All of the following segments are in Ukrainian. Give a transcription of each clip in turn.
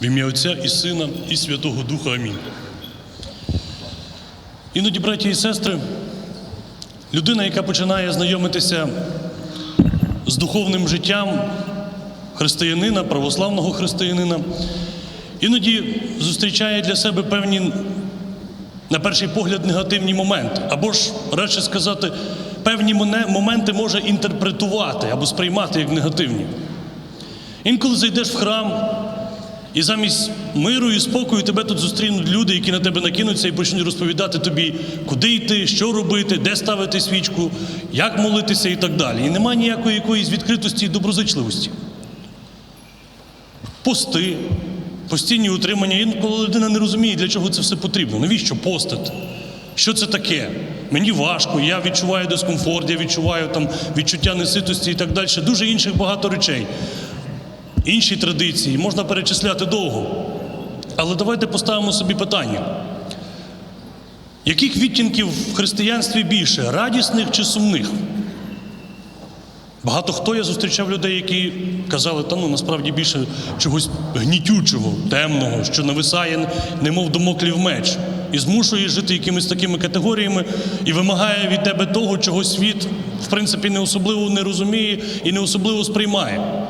В ім'я Отця і Сина, і Святого Духа. Амінь. Іноді, браті і сестри, людина, яка починає знайомитися з духовним життям християнина, православного християнина, іноді зустрічає для себе певні, на перший погляд, негативні моменти, або ж, радше сказати, певні моменти може інтерпретувати або сприймати як негативні. Інколи зайдеш в храм, і замість миру і спокою тебе тут зустрінуть люди, які на тебе накинуться і почнуть розповідати тобі, куди йти, що робити, де ставити свічку, як молитися і так далі. І немає ніякої якоїсь відкритості і доброзичливості. Пости, постійні утримання. Інколи людина не розуміє, для чого це все потрібно. Навіщо постити? Що це таке? Мені важко, я відчуваю дискомфорт, я відчуваю там відчуття неситості і так далі. Дуже інших багато речей інші традиції, можна перечисляти довго. Але давайте поставимо собі питання. Яких відтінків в християнстві більше радісних чи сумних? Багато хто я зустрічав людей, які казали, та ну насправді більше чогось гнітючого, темного, що нависає, немов домоклів меч, і змушує жити якимись такими категоріями і вимагає від тебе того, чого світ, в принципі, не особливо не розуміє і не особливо сприймає.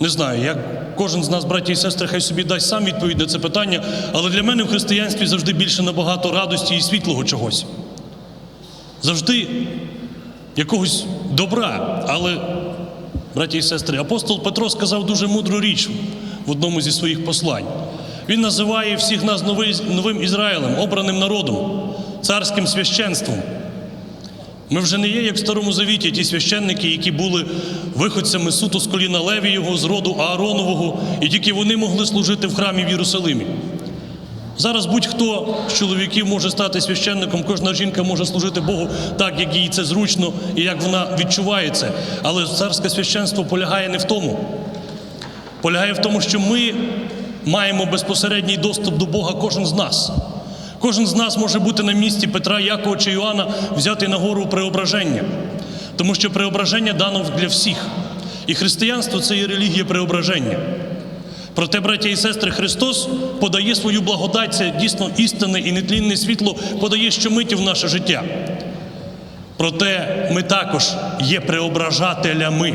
Не знаю, як кожен з нас, браті і сестри, хай собі дасть сам відповідь на це питання, але для мене в християнстві завжди більше набагато радості і світлого чогось. Завжди якогось добра. Але, браті і сестри, апостол Петро сказав дуже мудру річ в одному зі своїх послань. Він називає всіх нас новим Ізраїлем, обраним народом, царським священством. Ми вже не є, як в Старому Завіті, ті священники, які були виходцями суто з коліна Левієвого, з роду Ааронового, і тільки вони могли служити в храмі в Єрусалимі. Зараз будь-хто з чоловіків може стати священником, кожна жінка може служити Богу так, як їй це зручно і як вона відчуває це. Але царське священство полягає не в тому. Полягає в тому, що ми маємо безпосередній доступ до Бога, кожен з нас. Кожен з нас може бути на місці Петра, Якова чи Іоанна, взяти на гору преображення, тому що преображення дано для всіх. І християнство це є релігія преображення. Проте, браття і сестри, Христос подає свою благодать, це дійсно істинне і нетлінне світло, подає щомиті в наше життя. Проте ми також є преображателями,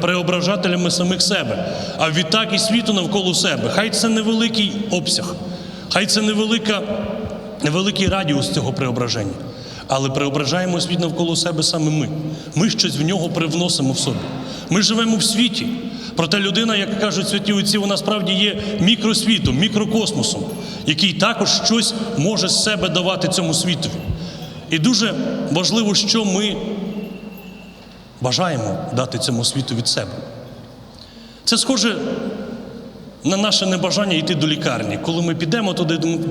преображателями самих себе, а відтак і світу навколо себе. Хай це невеликий обсяг, хай це невелика, невеликий радіус цього преображення. Але преображаємо світ навколо себе саме ми. Ми щось в нього привносимо в собі. Ми живемо в світі. Проте людина, як кажуть святі отці, вона справді є мікросвітом, мікрокосмосом, який також щось може з себе давати цьому світові. І дуже важливо, що ми бажаємо дати цьому світу від себе. Це схоже на наше небажання йти до лікарні. Коли ми підемо туди, думаємо,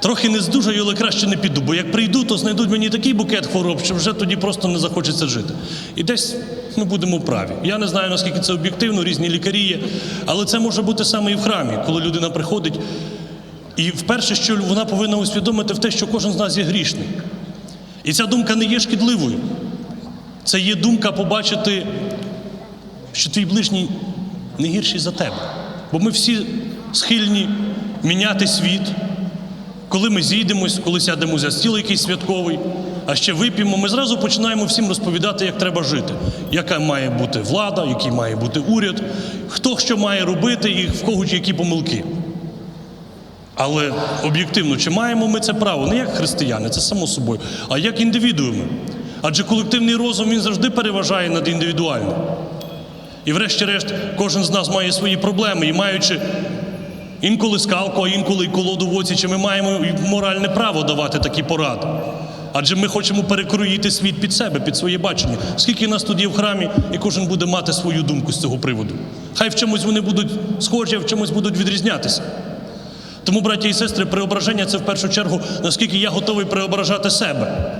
трохи не здужаю, але краще не піду, бо як прийду, то знайдуть мені такий букет хвороб, що вже тоді просто не захочеться жити. І десь ми будемо праві. Я не знаю, наскільки це об'єктивно, різні лікарі є, але це може бути саме і в храмі, коли людина приходить. І вперше, що вона повинна усвідомити в те, що кожен з нас є грішний. І ця думка не є шкідливою. Це є думка побачити, що твій ближній не гірший за тебе. Бо ми всі схильні міняти світ, коли ми зійдемось, коли сядемо за стіл якийсь святковий, а ще вип'ємо, ми зразу починаємо всім розповідати, як треба жити, яка має бути влада, який має бути уряд, хто що має робити і в кого які помилки. Але об'єктивно, чи маємо ми це право? Не як християни, це само собою, а як індивідууми. Адже колективний розум він завжди переважає над індивідуальним. І врешті-решт, кожен з нас має свої проблеми, і маючи інколи скалку, а інколи й колоду в оці, чи ми маємо моральне право давати такі поради. Адже ми хочемо перекроїти світ під себе, під своє бачення. Скільки нас тут є в храмі, і кожен буде мати свою думку з цього приводу. Хай в чомусь вони будуть схожі, а в чомусь будуть відрізнятися. Тому, браті і сестри, преображення це в першу чергу, наскільки я готовий преображати себе.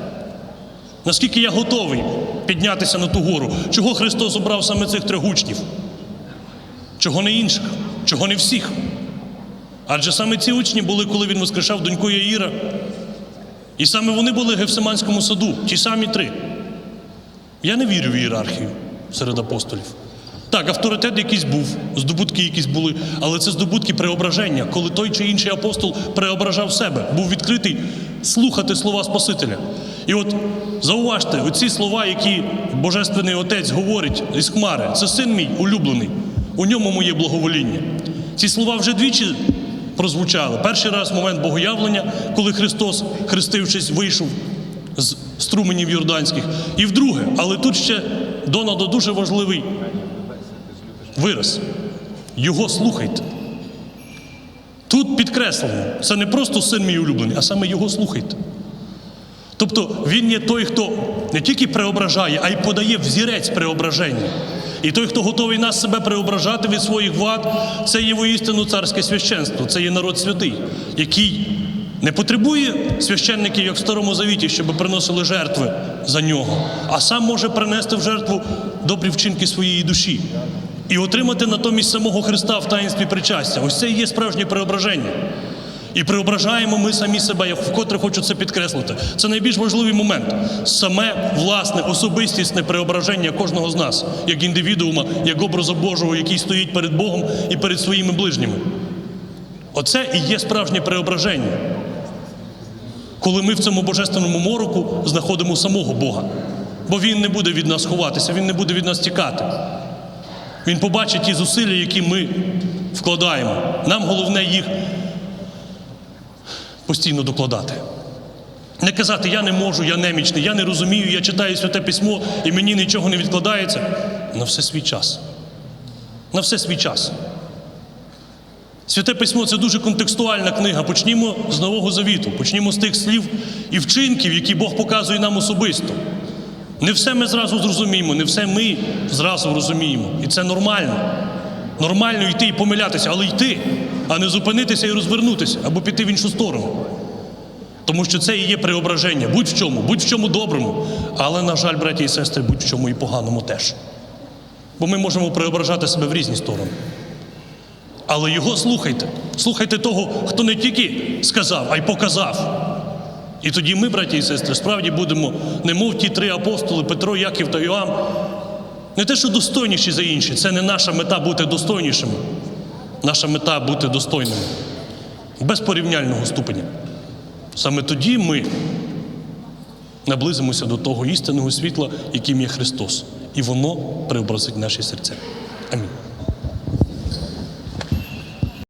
Наскільки я готовий піднятися на ту гору, чого Христос обрав саме цих трьох учнів? Чого не інших, чого не всіх? Адже саме ці учні були, коли він воскрешав доньку Яїра. І саме вони були в Гефсиманському саду, ті самі три. Я не вірю в ієрархію серед апостолів. Так, авторитет якийсь був, здобутки якісь були, але це здобутки преображення, коли той чи інший апостол преображав себе, був відкритий слухати слова Спасителя. І от зауважте, оці слова, які Божественний Отець говорить із Хмари, це син мій улюблений, у ньому моє благовоління. Ці слова вже двічі прозвучали. Перший раз момент богоявлення, коли Христос, хрестившись, вийшов з струменів Йорданських. І вдруге, але тут ще донадо дуже важливий вираз. Його слухайте. Тут підкреслено, це не просто син мій улюблений, а саме його слухайте. Тобто він є той, хто не тільки преображає, а й подає взірець преображення. І той, хто готовий нас себе преображати від своїх вад, це є воістину царське священство, це є народ святий, який не потребує священників, як в Старому Завіті, щоб приносили жертви за нього, а сам може принести в жертву добрі вчинки своєї душі і отримати натомість самого Христа в таїнстві причастя. Ось це і є справжнє преображення. І преображаємо ми самі себе. Я вкотре хочу це підкреслити. Це найбільш важливий момент. Саме власне особистісне преображення кожного з нас, як індивідуума, як образа Божого, який стоїть перед Богом і перед своїми ближніми. Оце і є справжнє преображення. Коли ми в цьому божественному мороку знаходимо самого Бога. Бо Він не буде від нас ховатися, Він не буде від нас тікати. Він побачить ті зусилля, які ми вкладаємо. Нам головне їх постійно докладати. Не казати, я не можу, я немічний, я не розумію, я читаю святе письмо і мені нічого не відкладається. На все свій час. На все свій час. Святе письмо це дуже контекстуальна книга. Почнімо з Нового Завіту, почнімо з тих слів і вчинків, які Бог показує нам особисто. Не все ми зразу зрозуміємо, не все ми зразу розуміємо. І це нормально. Нормально йти і помилятися, але йти, а не зупинитися і розвернутися або піти в іншу сторону. Тому що це і є преображення, будь в чому, будь в чому доброму. Але, на жаль, браті і сестри, будь в чому і поганому теж. Бо ми можемо преображати себе в різні сторони. Але його слухайте. Слухайте того, хто не тільки сказав, а й показав. І тоді ми, браті і сестри, справді будемо, немов ті три апостоли Петро, Яків та Йоанн, не те, що достойніші за інші, це не наша мета бути достойнішими. Наша мета бути достойними, без порівняльного ступеня. Саме тоді ми наблизимося до того істинного світла, яким є Христос, і воно преобразить наші серця. Амінь.